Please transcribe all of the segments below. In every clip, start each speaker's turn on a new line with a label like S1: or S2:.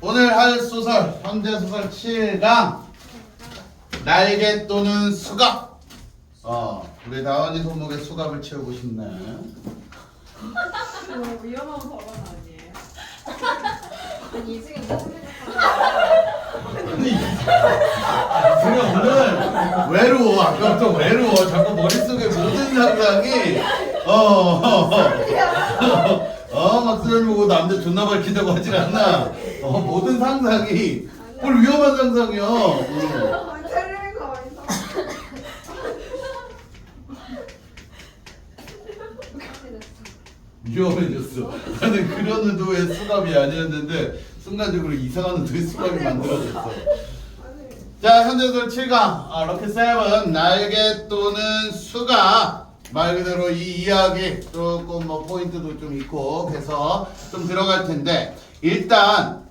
S1: 오늘 할 소설 현대 소설 7강 날개 또는 수갑. 어 우리 다원이 손목에 수갑을 채우고 싶네.
S2: 뭐 위험한 발언 아니에요?
S3: 아니 이승이 무슨
S1: 아니 이승이 오늘 외로워 아까부터 외로워 자꾸 머릿속에 모든 상상이 어어막 술 보고 남자 존나 밝힌다고 하질 않나 어 모든 상상이 뭘 위험한 상상이야 응.
S2: 어디서?
S1: 위험해졌어 나는 그런 의도의 수갑이 아니었는데 순간적으로 이상한 의도의 수갑이 만들어졌어 자 현대소설 7강 아, 럭키 세븐 날개 또는 수갑 말 그대로 이 이야기 조금 뭐 포인트도 좀 있고 해서 좀 들어갈 텐데 일단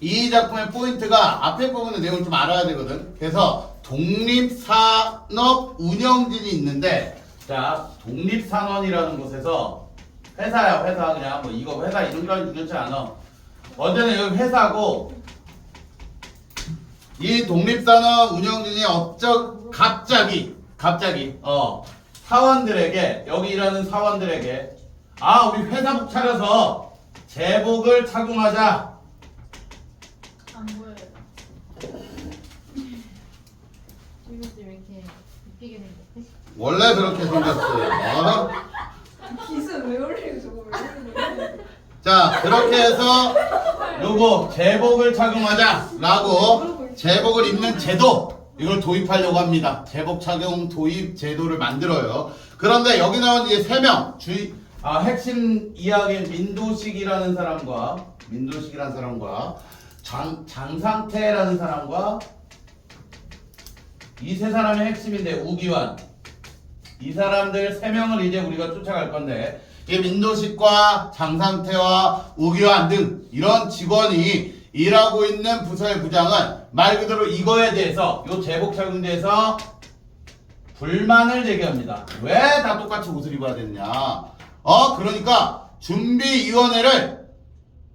S1: 이 작품의 포인트가 앞에 부분의 내용을 좀 알아야 되거든. 그래서 독립산업 운영진이 있는데 자 독립산원이라는 곳에서 회사야 회사. 그냥 뭐 이거 회사 이름까지 중요치 않아 어제는 여기 회사고 이 독립산업 운영진이 업적 갑자기 갑자기 어 사원들에게 여기 일하는 사원들에게 아 우리 회사 복 차려서 제복을 착용하자
S3: 안 보여요. 지금 좀 이렇게 웃기게 생겼대.
S1: 원래 그렇게 생겼어요 어?
S2: 기스 왜 올리고 저거 왜 올리는 거야?
S1: 자 그렇게 해서 요거 제복을 착용하자라고 제복을 입는 제도 이걸 도입하려고 합니다. 제복 착용 도입 제도를 만들어요. 그런데 여기 나온 이제 세명 주의 아 핵심 이야기 민도식이라는 사람과 민도식이라는 사람과 장 장상태라는 사람과 이 세 사람의 핵심인데 우기환 이 사람들 세 명을 이제 우리가 쫓아갈 건데 이 민도식과 장상태와 우기환 등 이런 직원이 일하고 있는 부서의 부장은 말 그대로 이거에 대해서 요 제복 착용에 대해서 불만을 제기합니다. 왜 다 똑같이 옷을 입어야 되느냐? 어 그러니까 준비위원회를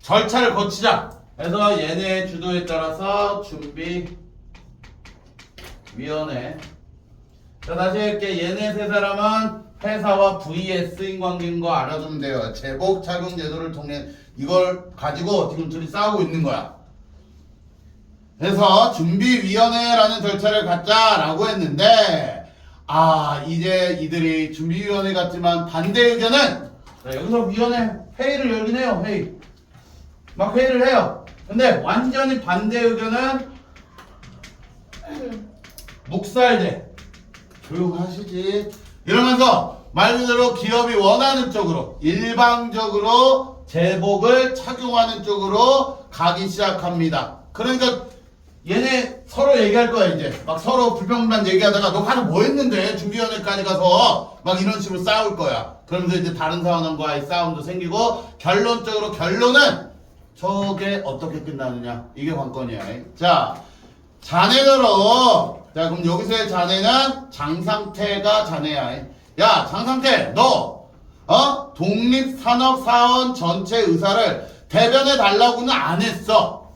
S1: 절차를 거치자. 그래서 얘네 주도에 따라서 준비위원회 자 다시 할게. 얘네 세 사람은 회사와 VS인 관계인 거 알아두면 돼요. 제복 착용 제도를 통해 이걸 가지고 지금 둘이 싸우고 있는 거야. 그래서 준비위원회라는 절차를 갖자라고 했는데 아 이제 이들이 준비위원회 같지만 반대 의견은? 자, 여기서 위원회 회의를 열긴 해요 회의. 막 회의를 해요. 근데 완전히 반대 의견은 묵살돼 조용하시지. 이러면서 말 그대로 기업이 원하는 쪽으로 일방적으로 제복을 착용하는 쪽으로 가기 시작합니다. 그러니까 얘네 서로 얘기할 거야 이제. 막 서로 불평불만 얘기하다가 너 가서 뭐 했는데? 준비위원회까지 가서 막 이런 식으로 싸울 거야. 그러면서 이제 다른 사원과의 싸움도 생기고 결론적으로 결론은 저게 어떻게 끝나느냐? 이게 관건이야. 자 자네들어 자 그럼 여기서의 자네는 장상태가 자네야 야 장상태 너 어? 독립산업사원 전체 의사를 대변해 달라고는 안 했어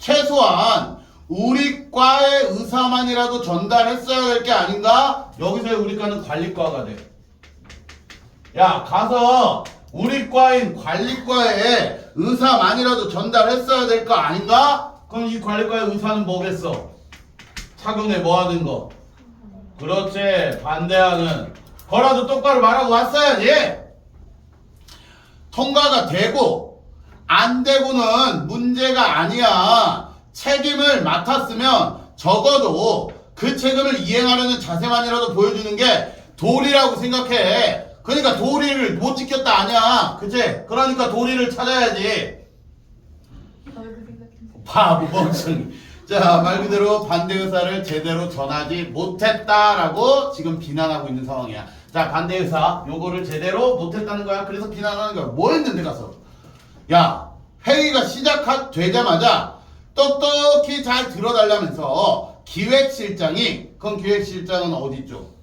S1: 최소한 우리 과의 의사만이라도 전달했어야 될 게 아닌가? 여기서의 우리 과는 관리과가 돼. 야, 가서 우리 과인 관리과에 의사만이라도 전달했어야 될 거 아닌가? 그럼 이 관리과의 의사는 뭐겠어? 착용에 뭐 하는 거? 그렇지, 반대하는. 거라도 똑바로 말하고 왔어야지! 통과가 되고, 안 되고는 문제가 아니야. 책임을 맡았으면 적어도 그 책임을 이행하려는 자세만이라도 보여주는 게 도리라고 생각해. 그러니까 도리를 못 지켰다 아니야. 그치? 그러니까 도리를 찾아야지.
S3: 그?
S1: 바보 멍청이. 자, 말 그대로 반대 의사를 제대로 전하지 못했다라고 지금 비난하고 있는 상황이야. 자, 반대 의사 요거를 제대로 못했다는 거야. 그래서 비난하는 거야. 뭐 했는데 가서? 야, 회의가 시작되자마자 똑똑히 잘 들어달라면서 기획실장이 그럼 기획실장은 어디 쪽?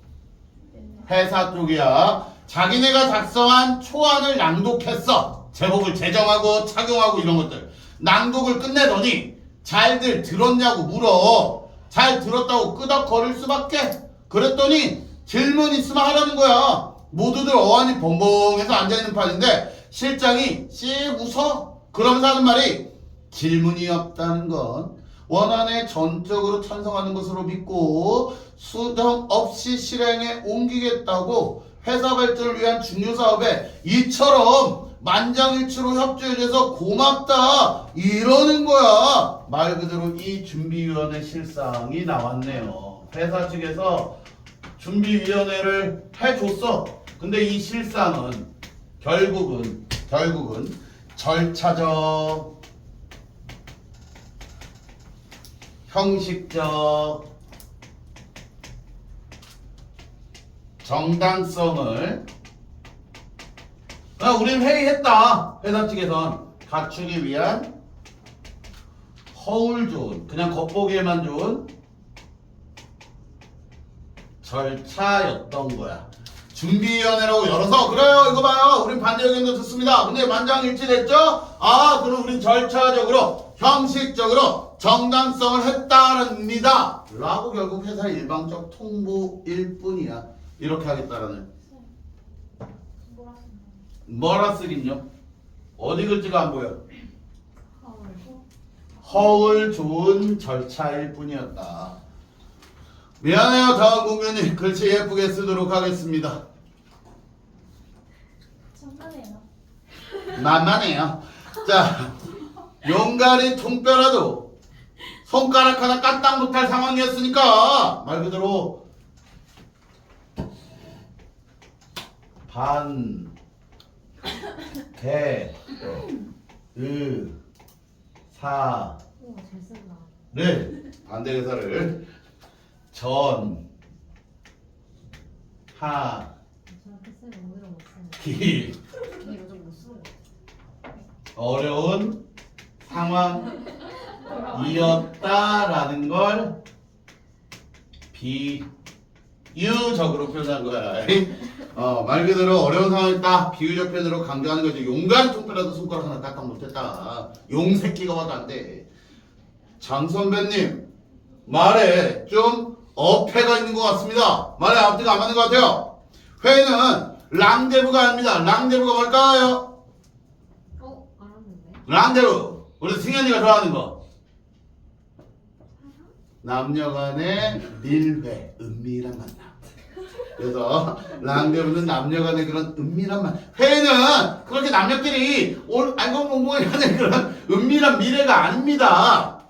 S1: 회사 쪽이야. 자기네가 작성한 초안을 낭독했어. 제목을 제정하고 착용하고 이런 것들. 낭독을 끝내더니 잘들 들었냐고 물어. 잘 들었다고 끄덕거릴 수밖에. 그랬더니 질문 있으면 하라는 거야. 모두들 어안이 벙벙해서 앉아있는 판인데 실장이 씩 웃어. 그러면서 하는 말이 질문이 없다는 건 원안에 전적으로 찬성하는 것으로 믿고 수정 없이 실행에 옮기겠다고 회사 발전을 위한 중요 사업에 이처럼 만장일치로 협조해줘서 고맙다. 이러는 거야. 말 그대로 이 준비위원회 실상이 나왔네요. 회사 측에서 준비위원회를 해줬어. 근데 이 실상은 결국은 결국은 절차적 형식적 정당성을 아, 우린 회의했다. 회사 측에선. 갖추기 위한 허울 좋은 그냥 겉보기에만 좋은 절차였던 거야. 준비위원회라고 열어서 그래요. 이거 봐요. 우린 반대 의견도 듣습니다. 근데 만장일치 됐죠? 아 그럼 우린 절차적으로 형식적으로 정당성을 했다랍니다. 라고 결국 회사 일방적 통보일 뿐이야. 이렇게 하겠다라는.
S3: 뭐라
S1: 쓰긴요 어디 글씨가 안 보여
S3: 헐.
S1: 허울 좋은 절차일 뿐이었다 미안해요 다음 공연이 글씨 예쁘게 쓰도록 하겠습니다
S3: 천만에요.
S1: 만만해요. 자, 용가리 통뼈라도 손가락 하나 까딱 못할 상황이었으니까 말 그대로 반, 대, 의, 사,
S3: 오, 잘 쓴다.
S1: 를 반대 의사를 전, 하,
S3: 저렇게 쓰면 오히려 못 쓰는.
S1: 기
S3: 근데 요즘 못 쓰는 거.
S1: 어려운 상황이었다라는 걸 비 유적으로 표현한 거야. 어, 말 그대로 어려운 상황이었다. 비유적 표현으로 강조하는 거지. 용가리 통뼈라도 손가락 하나 깎아 못했다. 용 새끼가 와도 안 돼. 장 선배님 말에 좀 어폐가 있는 것 같습니다. 말에 앞뒤가 안 맞는 것 같아요. 회의는 랑데브가 아닙니다. 랑데브가 뭘까요?
S3: 어, 알았는데.
S1: 랑데브 우리 승현이가 좋아하는 거 남녀간의 밀회 은밀한 만남. 그래서 랑데브는 남녀간의 그런 은밀한 만 회는 그렇게 남녀끼리 올 알콩공공이 하는 그런 은밀한 미래가 아닙니다.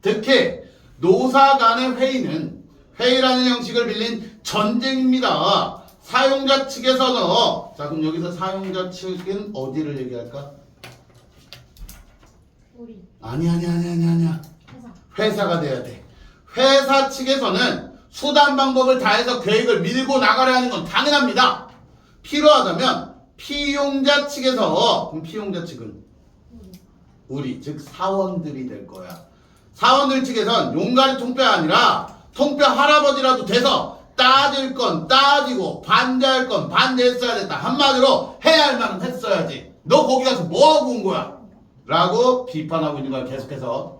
S1: 특히 노사 간의 회의는 회의라는 형식을 빌린 전쟁입니다. 사용자 측에서는 자 그럼 여기서 사용자 측은 어디를 얘기할까?
S3: 우리.
S1: 아니 아니 아니 아니 아니야.
S3: 회사.
S1: 회사가 돼야 돼. 회사 측에서는 수단 방법을 다해서 계획을 밀고 나가려 하는 건 당연합니다. 필요하다면 피용자 측에서 그럼 피용자 측은
S3: 우리.
S1: 즉 사원들이 될 거야. 사원들 측에선 용가리 통뼈 아니라 통뼈 할아버지라도 돼서 따질 건 따지고 반대할 건 반대했어야 됐다. 한마디로 해야 할 말은 했어야지. 너 거기 가서 뭐 하고 온 거야? 라고 비판하고 있는 거야 계속해서.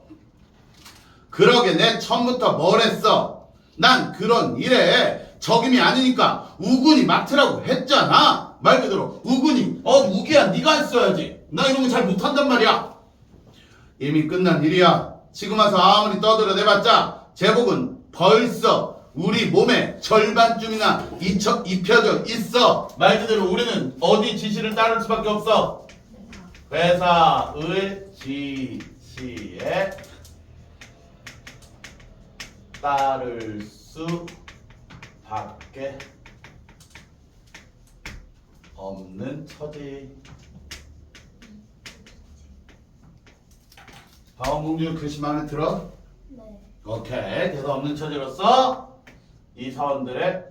S1: 그러게 내 처음부터 뭘 했어? 난 그런 일에 적임이 아니니까 우군이 맡으라고 했잖아. 말 그대로 우군이 어 우기야 네가 했어야지. 나 이런 거 잘 못한단 말이야. 이미 끝난 일이야. 지금 와서 아무리 떠들어내봤자 제복은 벌써 우리 몸의 절반쯤이나 잊혀, 입혀져 있어. 말 그대로 우리는 어디 지시를 따를 수밖에 없어.
S3: 회사.
S1: 회사의 지시에 따를 수밖에 없는 처지. 방어공주 글씨 마음에 들어?
S2: 네.
S1: 오케이. 그래서 없는 처지로서 이 사원들의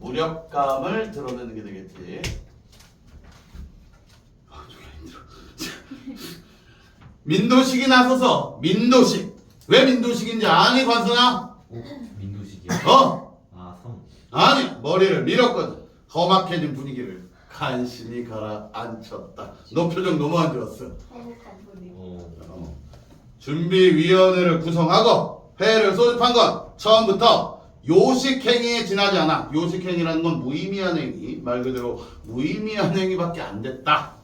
S1: 무력감을 드러내는 게 되겠지. 아, 졸라 힘들어. 민도식이 나서서 민도식 왜 민도식인지 아니 관선아?
S4: 민도식이요?
S1: 어?
S4: 아, 성.
S1: 아니 머리를 밀었거든 험악해진 분위기를 간신히 가라앉혔다. 너 표정 너무 안 좋았어.
S2: 분이.
S1: 어. 준비위원회를 구성하고 회의를 소집한 건 처음부터 요식행위에 지나지 않아. 요식행위라는 건 무의미한 행위, 말 그대로 무의미한 행위밖에 안 됐다.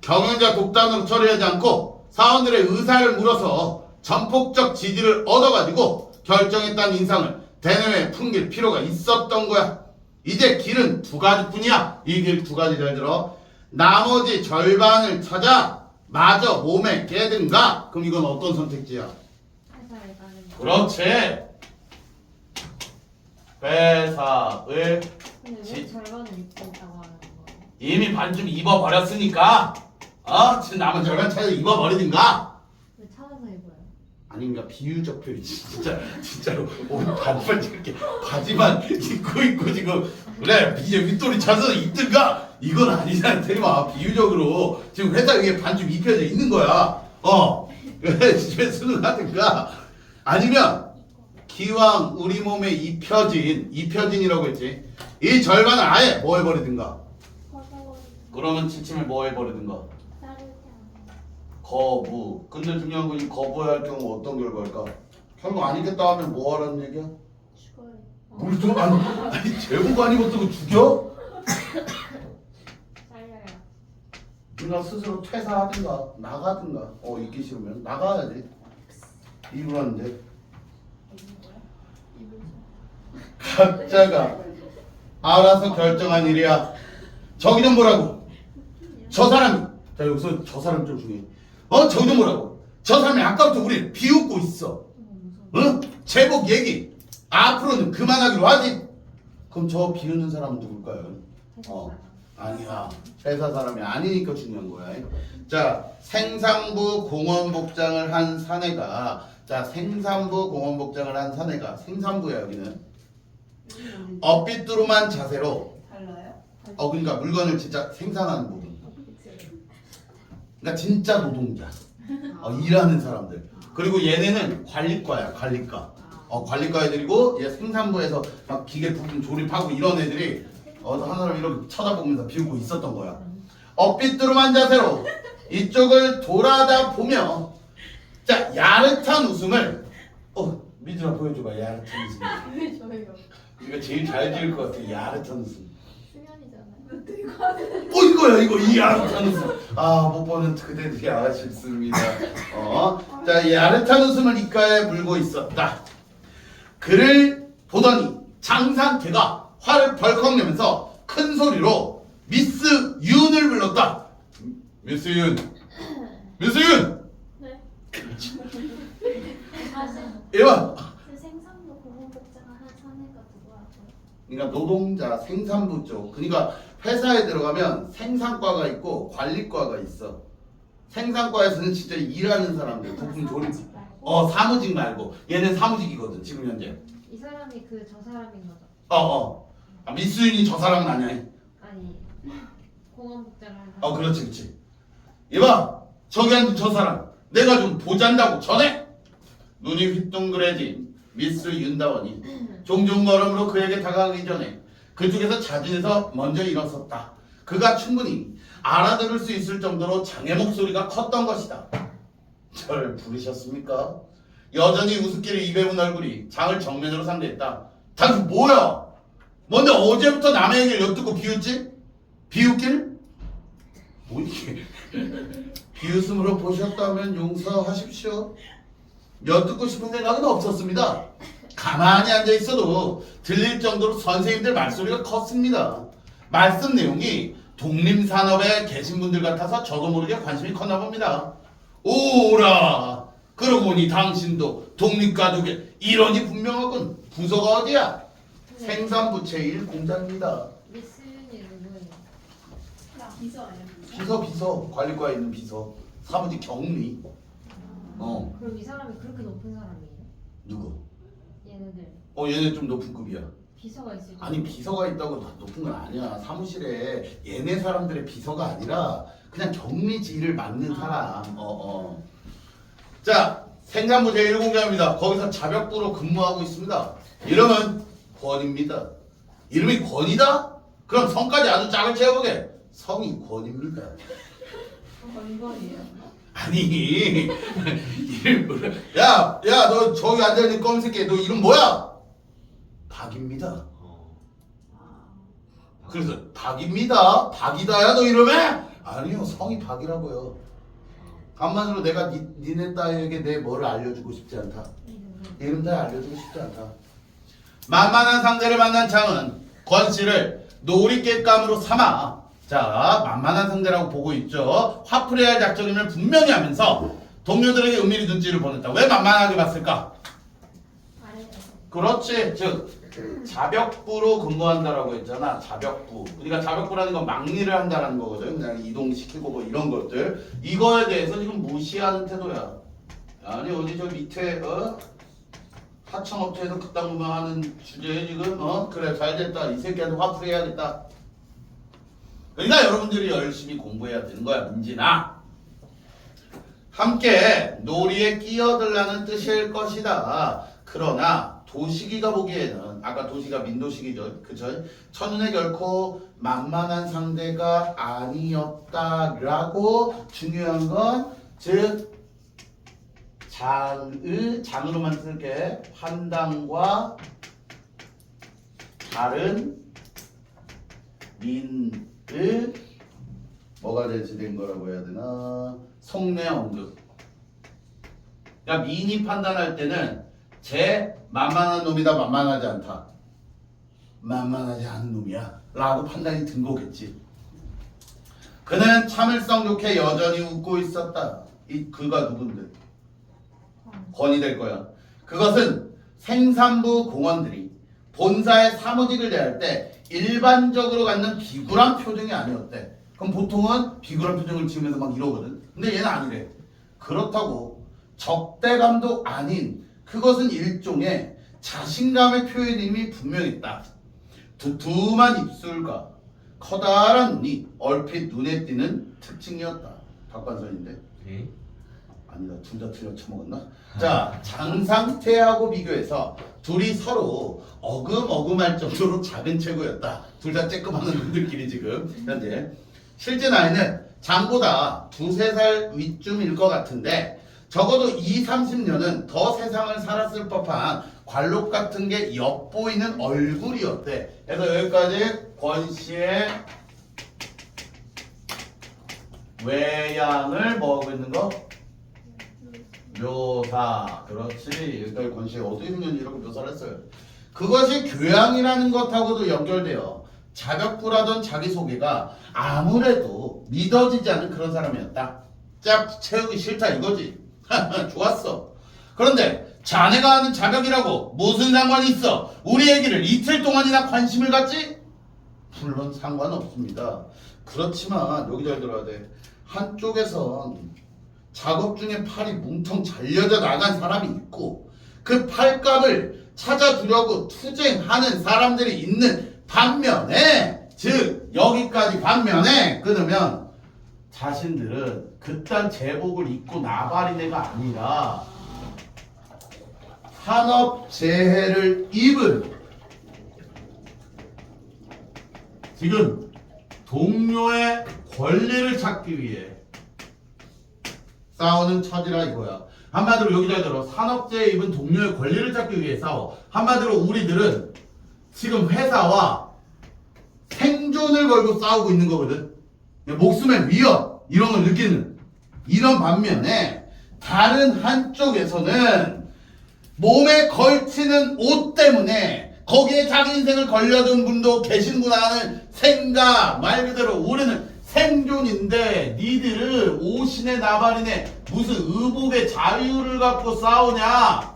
S1: 경영자 독단으로 처리하지 않고 사원들의 의사를 물어서 전폭적 지지를 얻어가지고 결정했다는 인상을 대내외에 풍길 필요가 있었던 거야. 이제 길은 두 가지뿐이야. 이 길 두 가지 잘 들어. 나머지 절반을 찾아 마저 몸에 깨든가. 그럼 이건 어떤 선택지야?
S3: 회사에 가는 거.
S1: 그렇지. 회사을
S3: 근데 왜
S1: 지-
S3: 절반을 입고 있다고 하는 거예요?
S1: 이미 반쯤 입어버렸으니까 어? 지금 남은 절반 찾아 입어버리든가.
S3: 왜 찾아서 입어요?
S1: 아닌가? 비유적 표현이지 진짜 진짜로. 옷 반만 이렇게 바지만 입고 있고 지금. 그래 이제 윗돌이 찾아서 입든가? 이건 아니잖아. 테리마 비유적으로. 지금 회사 위에 반쯤 입혀져 있는 거야. 어. 그래 집에 수능하든가? 아니면 기왕 우리 몸에 입혀진 입혀진이라고 했지. 이 절반을 아예 뭐 해버리든가. 그러면 지침을 뭐 해버리든가 거부. 근데 중요한 건 이 거부할 경우 어떤 결과일까? 결국 아니겠다 하면 뭐 하라는 얘기야? 뭘 또? 아니, 아니 제복 안 입었다고 죽여?
S3: 잘려요.
S1: 네가 스스로 퇴사하든가 나가든가 어 있기 싫으면 나가야지 이유라는데 각자가 알아서 결정한 일이야 저기 좀 보라고 저 사람이 자 여기서 저 사람 좀 중요해 어? 보라고? 저 사람이 아까부터 우리를 비웃고 있어. 응? 제복 얘기. 앞으로는 그만하기로 하지. 그럼 저 비웃는 사람은 누굴까요? 어 아니야. 회사 사람이 아니니까 중요한 거야. 자 생산부 공원복장을 한 사내가 자 생산부 공원복장을 한 사내가 생산부야 여기는. 엇비뚜루만 자세로.
S2: 달라요?
S1: 어 그러니까 물건을 진짜 생산하는 그러니까 진짜 노동자. 어, 일하는 사람들. 그리고 얘네는 관리과야 관리과. 어, 관리과 애들이고 얘 생산부에서 막 기계 부품 조립하고 이런 애들이 어, 하나를 이렇게 쳐다보면서 비우고 있었던 거야. 엇비뚜루만 자세로 이쪽을 돌아다 보며 자 야릇한 웃음을 어 미주라 보여줘봐 야릇한 웃음.
S2: 왜 저예요?
S1: 이거 제일 잘 지을 것 같아 야릇한 웃음. 어 이거야 이거. 이 웃음 아못 보는 그대들이 아쉽습니다. 어자이 웃음을 입가에 물고 있었다. 그를 보더니 장상태가 화를 벌컥 내면서 큰 소리로 미스 윤을 불렀다. 미스 윤. 미스 윤!
S4: 네.
S1: 이봐
S4: 그 생산부 공원복장을 한 사내가 누구라고요?
S1: 그러니까 노동자 생산부 쪽. 그러니까 회사에 들어가면 생산과가 있고 관리과가 있어. 생산과에서는 진짜 일하는 사람들 부품 조립
S4: 사무직 말고?
S1: 어 사무직 말고. 얘는 사무직이거든 지금 현재.
S3: 이 사람이 그 저 사람인 거죠?
S1: 어어. 아, 미스윤이 저 사람은 아니야.
S3: 아니 공원 복장을 한 사람.
S1: 어 그렇지 그렇지. 이봐 저기 앉은 저 사람. 내가 좀 보잔다고 전해! 눈이 휘둥그레진 미스 윤다원이 종종 걸음으로 그에게 다가가기 전에 그쪽에서 자진해서 먼저 일어섰다 그가 충분히 알아들을 수 있을 정도로 장애 목소리가 컸던 것이다 절 부르셨습니까? 여전히 우습기를 입에 문 얼굴이 장을 정면으로 상대했다 당신 뭐야? 뭔데 어제부터 남의 얘기를 엿듣고 비웃지? 비웃길? 뭐 이게 비웃음으로 보셨다면 용서하십시오. 엿듣고 싶은 생각은 없었습니다. 가만히 앉아 있어도 들릴 정도로 선생님들 말소리가 컸습니다. 말씀 내용이 독립산업에 계신 분들 같아서 저도 모르게 관심이 컸나 봅니다. 오라! 그러고 보니 당신도 독립가족의 일원이 분명하군. 부서가 어디야? 생산부 제1공장입니다.
S3: 미스윤이 누구예요?
S2: 비서 아니야?
S1: 비서 비서 관리과에 있는 비서 사무직 경리 어
S3: 그럼 이 사람이 그렇게 높은 사람이에요?
S1: 누구
S3: 얘네들.
S1: 어 얘네 좀 높은 급이야.
S3: 비서가 있을 때.
S1: 아니 비서가 있다고 다 높은 건 아니야. 사무실에 얘네 사람들의 비서가 아니라 그냥 경리지 일을 맡는 사람. 어 어 자 생산부 제1공장입니다. 거기서 자벽부로 근무하고 있습니다. 이름은 권입니다. 이름이 권이다? 그럼 성까지 아주 짝을 채워보게. 성이 권입니다.
S2: 번번이에요.
S1: 아니 이름 야야 너 저기 앉아 있는 검색해 너 이름 뭐야? 박입니다. 그래서 박입니다. 박이다야 너 이름에? 아니요 성이 박이라고요. 한마디로 내가 니, 니네 딸에게 내 뭐를 알려주고 싶지 않다.
S3: 이름
S1: 다 알려주고 싶지 않다. 만만한 상대를 만난 창은 권 씨를 놀이객감으로 삼아 자 만만한 상대라고 보고 있죠. 화풀이할 할 작전임을 분명히 하면서 동료들에게 은밀히 눈치를 보냈다. 왜 만만하게 봤을까? 그렇지. 즉 자벽부로 근무한다라고 했잖아. 자벽부. 그러니까 자벽부라는 건 막리를 한다라는 거거든. 그냥 이동시키고 뭐 이런 것들. 이거에 대해서 지금 무시하는 태도야. 아니 어디 저 밑에 어 하청업체에서 것만 하는 주제에 지금 어 그래 잘 됐다. 이 새끼한테 화풀이 해야겠다. 그러니까 여러분들이 열심히 공부해야 되는 거야 민진아. 함께 놀이에 끼어들라는 뜻일 것이다. 그러나 도식이가 보기에는 아까 도시가 민도식이죠. 그죠? 천운에 결코 만만한 상대가 아니었다라고 중요한 건 즉 장의 장으로만 쓸게 판단과 다른 민 의 뭐가 제시된 거라고 해야 되나? 속내 언급. 그러니까 민이 판단할 때는 제 만만한 놈이다 만만하지 않다. 만만하지 않은 놈이야. 라고 판단이 든 거겠지. 그는 참을성 좋게 여전히 웃고 있었다. 이 그가 누군데? 권이 될 거야. 그것은 생산부 공원들이 본사의 사무직을 대할 때 일반적으로 갖는 비굴한 표정이 아니었대 그럼 보통은 비굴한 표정을 지으면서 막 이러거든 근데 얘는 아니래 그렇다고 적대감도 아닌 그것은 일종의 자신감의 표현임이 분명했다. 두툼한 입술과 커다란 눈이 얼핏 눈에 띄는 특징이었다. 박관선인데
S5: 네.
S1: 아니다 둘다 틀려 쳐먹었나? 자 장상태하고 비교해서 둘이 서로 어금어금할 정도로 작은 체구였다. 둘 다 쬐끄마한 놈들끼리 지금 현재 실제 나이는 장보다 두세 살 위쯤일 것 같은데 적어도 2, 30년은 더 세상을 살았을 법한 관록 같은 게 엿보이는 얼굴이었대. 그래서 여기까지 권 씨의 외양을 뭐하고 있는 거? 묘사. 그렇지. 여기까지 권 씨가 어떻게 생겼는지 이렇게 묘사를 했어요. 그것이 교양이라는 것하고도 연결돼요. 자격부라던 자기소개가 아무래도 믿어지지 않는 그런 사람이었다. 짝 채우기 싫다 이거지. 좋았어. 그런데 자네가 하는 자격이라고 무슨 상관이 있어? 우리 얘기를 이틀 동안이나 관심을 갖지? 물론 상관없습니다. 그렇지만 여기 잘 들어야 돼. 한쪽에선 작업 중에 팔이 뭉텅 잘려져 나간 사람이 있고 그 팔값을 찾아주려고 투쟁하는 사람들이 있는 반면에 즉 여기까지 반면에 끊으면 자신들은 그딴 제복을 입고 나발인 애가 아니라 산업 재해를 입은 지금 동료의 권리를 찾기 위해 싸우는 처지라 이거야. 한마디로 여기 잘 들어. 산업재해 입은 동료의 권리를 찾기 위해 싸워. 한마디로 우리들은 지금 회사와 생존을 걸고 싸우고 있는 거거든. 목숨의 위협 이런 걸 느끼는 이런 반면에 다른 한쪽에서는 몸에 걸치는 옷 때문에 거기에 자기 인생을 걸려둔 분도 계신구나 하는 생각 말 그대로 우리는 생존인데 니들은 오신의 나발이네 무슨 의복의 자유를 갖고 싸우냐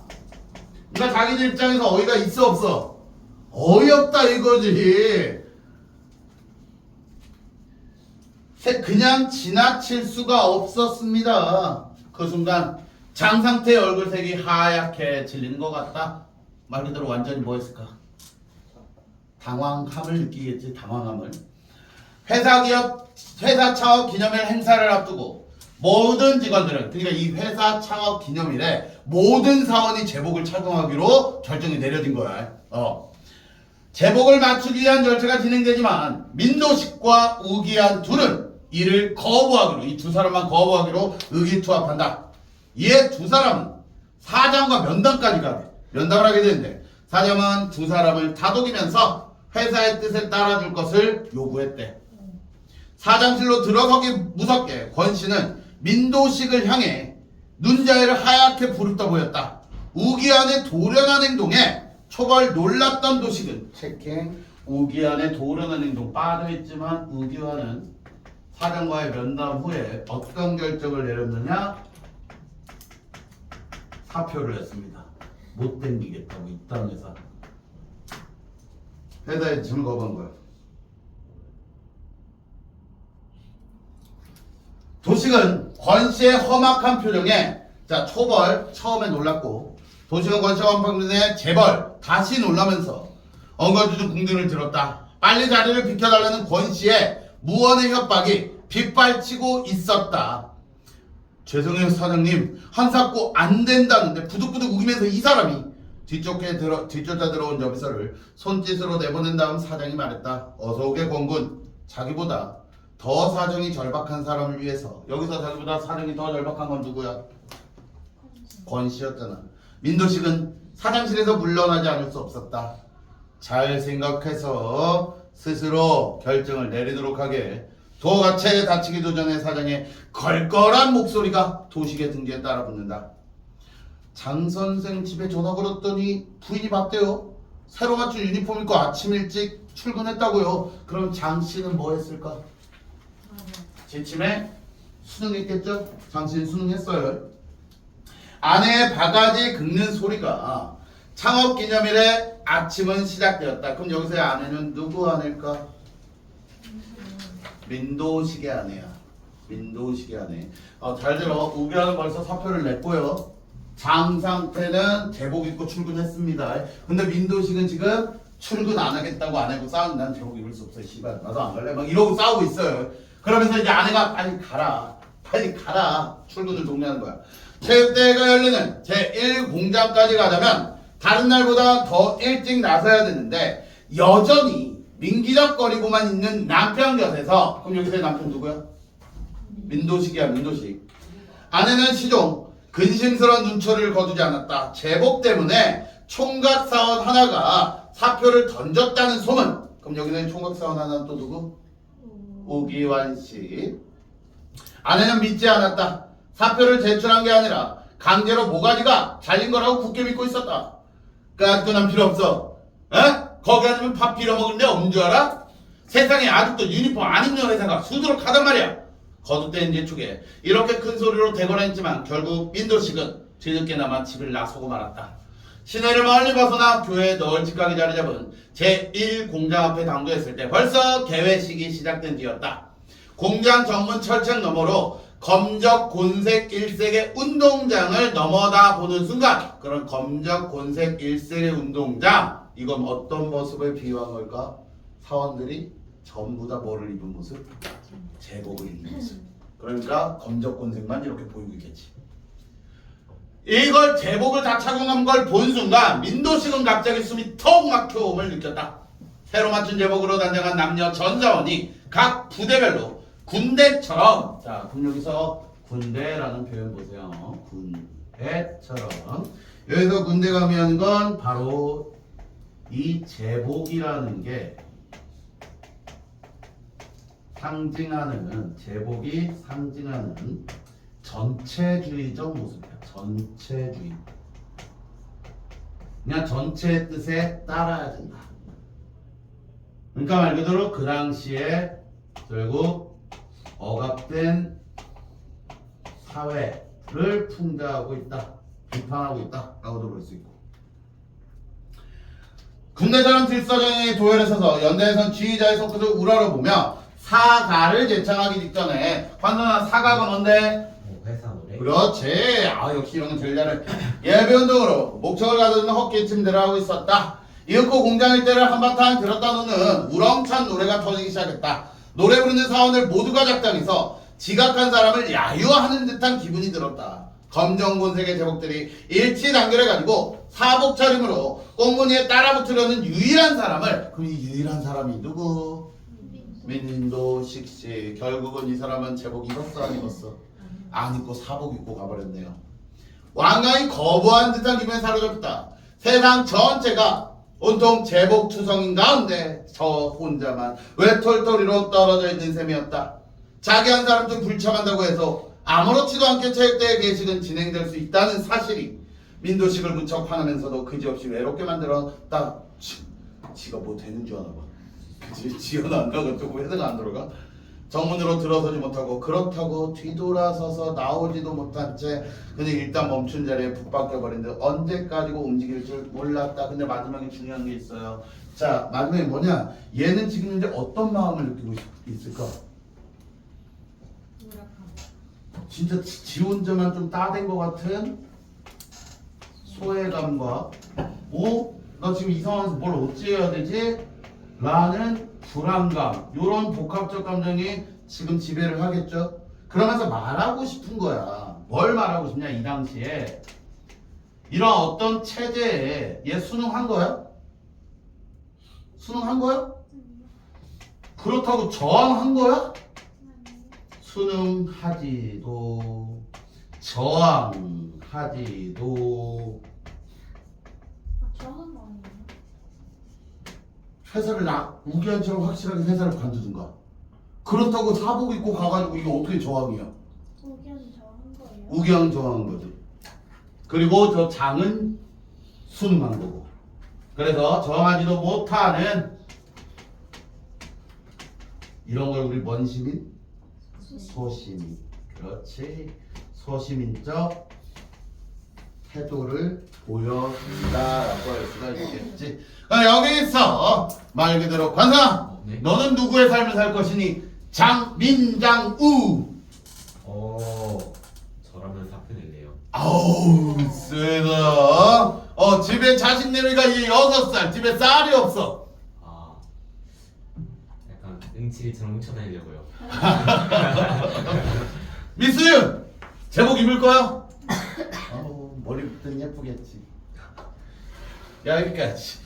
S1: 그러니까 자기들 입장에서 어이가 있어 없어 어이없다 이거지 세- 그냥 지나칠 수가 없었습니다. 그 순간 장상태의 얼굴색이 하얗게 질리는 것 같다. 말 그대로 완전히 뭐였을까? 당황함을 느끼겠지. 당황함을. 회사 기업 회사 창업 기념일 행사를 앞두고 모든 직원들은 그러니까 이 회사 창업 기념일에 모든 사원이 제복을 착용하기로 결정이 내려진 거야. 어. 제복을 맞추기 위한 절차가 진행되지만 민도식과 우기한 둘은 이를 거부하기로 이 두 사람만 거부하기로 의기투합한다. 이에 두 사람은 사장과 면담까지 가게 면담을 하게 되는데 사장은 두 사람을 다독이면서 회사의 뜻에 따라줄 것을 요구했대. 사장실로 들어서기 무섭게 권 씨는 민도식을 향해 눈자위를 하얗게 부릅떠 보였다. 우기한의 돌연한 행동에 초벌 놀랐던 도식은 체킹 우기한의 돌연한 행동 빠져있지만 우기한은 사장과의 면담 후에 어떤 결정을 내렸느냐? 사표를 했습니다. 못 땡기겠다고 이 땅에서 회사에 거부한 거야. 도식은 권 씨의 험악한 표정에 자 초벌 처음에 놀랐고 도식은 권 씨가 험악한 표정에 재벌 다시 놀라면서 엉거주는 궁둥이를 들었다. 빨리 자리를 비켜달라는 권 씨의 무언의 협박이 빗발치고 있었다. 죄송해요 사장님 한사코 안 된다는데 부득부득 우기면서 이 사람이 뒤쫓게 들어 뒤쫓아 들어온 여비서를 손짓으로 내보낸 다음 사장이 말했다. 어서 오게 권군 자기보다 더 사정이 절박한 사람을 위해서 여기서 자기보다 사정이 더 절박한 건 누구야? 권 씨였잖아. 민도식은 사장실에서 물러나지 않을 수 없었다. 잘 생각해서 스스로 결정을 내리도록 하게 도가채 다치기도 전에 사장의 걸걸한 목소리가 도식의 등 뒤에 따라 붙는다. 장 선생 집에 전화 걸었더니 부인이 봤대요. 새로 맞춘 유니폼 입고 아침 일찍 출근했다고요. 그럼 장 씨는 뭐 했을까? 지침에 수능했겠죠? 당신 수능했어요. 아내의 바가지 긁는 소리가 창업 기념일에 아침은 시작되었다. 그럼 여기서의 아내는 누구 아내일까? 민도식의 아내야. 민도식의 아내. 어, 잘 들어. 우기하는 벌써 사표를 냈고요. 장 상태는 제복 입고 출근했습니다. 근데 민도식은 지금 출근 안 하겠다고 아내고 싸우는 난 제복 입을 수 없어. 씨발 나도 안 갈래. 막 이러고 싸우고 있어요. 그러면서 이제 아내가 빨리 가라. 빨리 가라. 출근을 독려하는 거야. 체육대회가 열리는 제1공장까지 가자면 다른 날보다 더 일찍 나서야 되는데 여전히 민기적거리고만 있는 남편 곁에서 그럼 여기서의 남편 누구야? 민도식이야 민도식 아내는 시종 근심스러운 눈초리를 거두지 않았다 제복 때문에 총각사원 하나가 사표를 던졌다는 소문 그럼 여기는 총각사원 하나는 또 누구? 오기환 씨 아내는 믿지 않았다 사표를 제출한 게 아니라 강제로 모가지가 잘린 거라고 굳게 믿고 있었다 그그 난 필요 없어 에? 거기 아니면 밥 빌어먹을 데 없는 줄 알아? 세상에 아직도 유니폼 안 입는 회사가 수두룩 하단 말이야 거듭된 재촉에 이렇게 큰 소리로 대거라 했지만 결국 민도식은 뒤늦게나마 집을 나서고 말았다. 시내를 멀리 벗어나 교회에 널찍하게 자리 잡은 제1공장 앞에 당도했을 때 벌써 개회식이 시작된 뒤였다. 공장 정문 철책 너머로 검적 곤색 일색의 운동장을 넘어다 보는 순간 그런 검적 곤색 일색의 운동장 이건 어떤 모습을 비유한 걸까? 사원들이 전부 다 뭐를 입은 모습? 제복을 입는 모습. 그러니까 검적 곤색만 이렇게 보이고 있겠지. 이걸 제복을 다 착용한 걸 본 순간 민도식은 갑자기 숨이 턱 막혀옴을 느꼈다. 새로 맞춘 제복으로 단장한 남녀 전사원이 각 부대별로 군대처럼 자 그럼 여기서 군대라는 표현 보세요. 군대처럼 여기서 군대 가면 건 바로 이 제복이라는 게 상징하는 제복이 상징하는 전체주의적 모습이야. 전체주의. 그냥 전체의 뜻에 따라야 된다. 그러니까 말 그대로 그 당시에 결국 억압된 사회를 풍자하고 있다. 비판하고 있다 라고도 볼 수 있고. 군대처럼 질서정의 도열에 서서 연대에선 지휘자의 손끝을 우러러보며 사가를 제창하기 직전에 환선한 사가가 뭔데? 그렇지. 아 역시 이런 건 제일 잘해. 예비운동으로 목적을 가두는 헛기침들을 하고 있었다. 이윽고 공장 일대를 한바탕 들었다 놓는 우렁찬 노래가 터지기 시작했다. 노래 부르는 사원들 모두가 작당해서 지각한 사람을 야유하는 듯한 기분이 들었다. 검정곤색의 제복들이 일치 단결해가지고 사복 차림으로 꽁무니에 따라붙으려는 유일한 사람을 그 유일한 사람이 누구? 민도 식 씨 결국은 이 사람은 제복 입었어 안 입었어? 안 입고 사복 입고 가버렸네요. 왕강이 거부한 듯한 기분에 사로잡혔다. 세상 전체가 온통 제복 투성인 가운데 저 혼자만 외톨토리로 떨어져 있는 셈이었다. 자기 한 사람 좀 불참한다고 해서 아무렇지도 않게 체육대회 개식은 진행될 수 있다는 사실이 민도식을 무척 화나면서도 그지없이 외롭게 만들었다. 치, 지가 뭐 되는 줄 아나 봐. 안 나가 조금 회사가 안 들어가 정문으로 들어서지 못하고 그렇다고 뒤돌아서서 나오지도 못한 채 그냥 일단 멈춘 자리에 붙박혀 버린 듯 언제까지고 움직일 줄 몰랐다 근데 마지막에 중요한 게 있어요 자 마지막에 뭐냐 얘는 지금 현재 어떤 마음을 느끼고 있- 있을까. 진짜 지- 지 혼자만 좀 따된 것 같은 소외감과 오? 나 지금 이 상황에서 뭘 어찌해야 되지? 라는 불안감 요런 복합적 감정이 지금 지배를 하겠죠 그러면서 말하고 싶은 거야 뭘 말하고 싶냐 이 당시에 이런 어떤 체제에 얘 수능한 거야? 수능한 거야? 그렇다고 저항한 거야? 수능하지도 저항하지도
S4: 아, 저는 아니에요.
S1: 회사를 나 우기한처럼 확실하게 회사를 관두든가. 그렇다고 사복 입고 가가지고 이게 어떻게 저항이야?
S4: 의견이 저한 거예요.
S1: 우기한 저항한 거지. 그리고 저 장은 수능한 거고. 그래서 저항하지도 못하는 이런 걸 우리 뭔 시민? 소시민. 그렇지. 소시민적 태도를 보여준다라고 할 수가 있겠지 그럼 여기서 말 그대로 관사
S5: 네.
S1: 너는 누구의 삶을 살 것이니 장민장우
S5: 어, 저라면 사표 낼래요.
S1: 아우 세다 어 집에 자식 내미가 이 여섯 살 집에 쌀이 없어
S5: 아, 약간 응치리처럼 훔쳐다니려고요.
S1: 미스윤 제복 입을 거야? 아우 머리부터 예쁘겠지. 여기까지